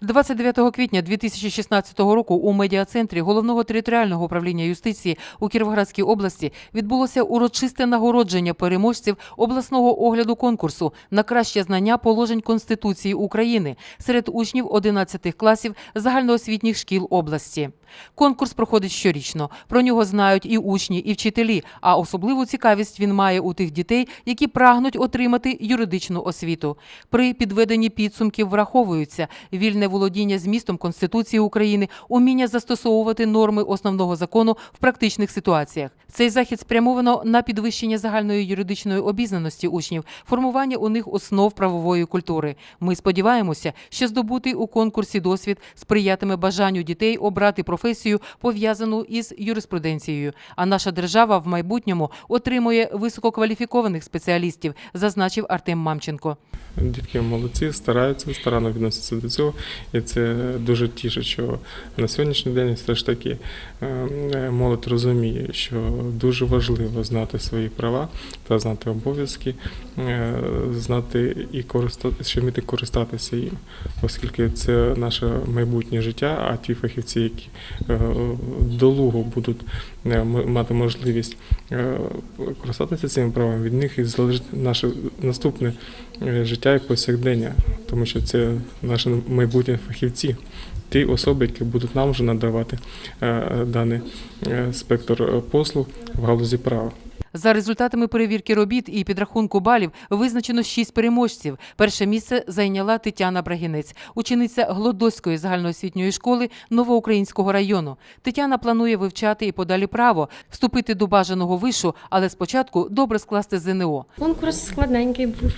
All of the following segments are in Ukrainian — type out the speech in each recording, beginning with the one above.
29 квітня 2016 року у медіа-центрі головного територіального управління юстиції у Кіровоградській області відбулося урочисте нагородження переможців обласного огляду конкурсу на краще знання положень Конституції України серед учнів 11 класів загальноосвітніх шкіл області. Конкурс проходить щорічно. Про нього знають і учні, і вчителі. А особливу цікавість він має у тих дітей, які прагнуть отримати юридичну освіту. При підведенні підсумків враховуються вільне володіння змістом Конституції України, уміння застосовувати норми основного закону в практичних ситуаціях. Цей захід спрямовано на підвищення загальної юридичної обізнаності учнів, формування у них основ правової культури. Ми сподіваємося, що здобутий у конкурсі досвід сприятиме бажанню дітей обрати професію, пов'язану із юриспруденцією. А наша держава в майбутньому отримує висококваліфікованих спеціалістів, зазначив Артем Мамченко. Дітки молодці, стараються, старанно відносяться до цього. І це дуже тішить, що на сьогоднішній день все ж таки е, молодь розуміє, що дуже важливо знати свої права та знати обов'язки, е, знати і користати, вміти користатися їм, оскільки це наше майбутнє життя, а ті фахівці, які е, долуго будуть мати можливість користатися цими правами, від них і залежить наше наступне життя і повсякдення, тому що це наші майбутні фахівці, ті особи, які будуть нам вже надавати е, даний е, спектр е, послуг в галузі права. За результатами перевірки робіт і підрахунку балів визначено шість переможців. Перше місце зайняла Тетяна Брагінець, учениця Глодоської загальноосвітньої школи Новоукраїнського району. Тетяна планує вивчати і подалі право, вступити до бажаного вишу, але спочатку добре скласти ЗНО. Конкурс складненький був.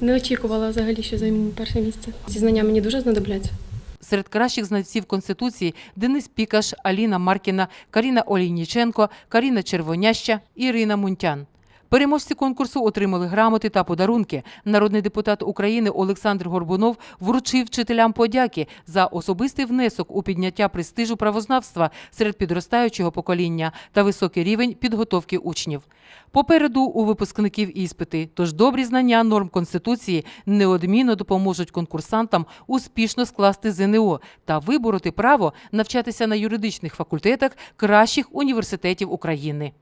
Не очікувала взагалі, що займу перше місце. Ці знання мені дуже знадобляться. Серед кращих знавців Конституції Денис Пікаш, Аліна Маркіна, Каріна Олійніченко, Каріна Червоняща, Ірина Мунтян. Переможці конкурсу отримали грамоти та подарунки. Народний депутат України Олександр Горбунов вручив вчителям подяки за особистий внесок у підняття престижу правознавства серед підростаючого покоління та високий рівень підготовки учнів. Попереду у випускників іспити, тож добрі знання норм Конституції неодмінно допоможуть конкурсантам успішно скласти ЗНО та вибороти право навчатися на юридичних факультетах кращих університетів України.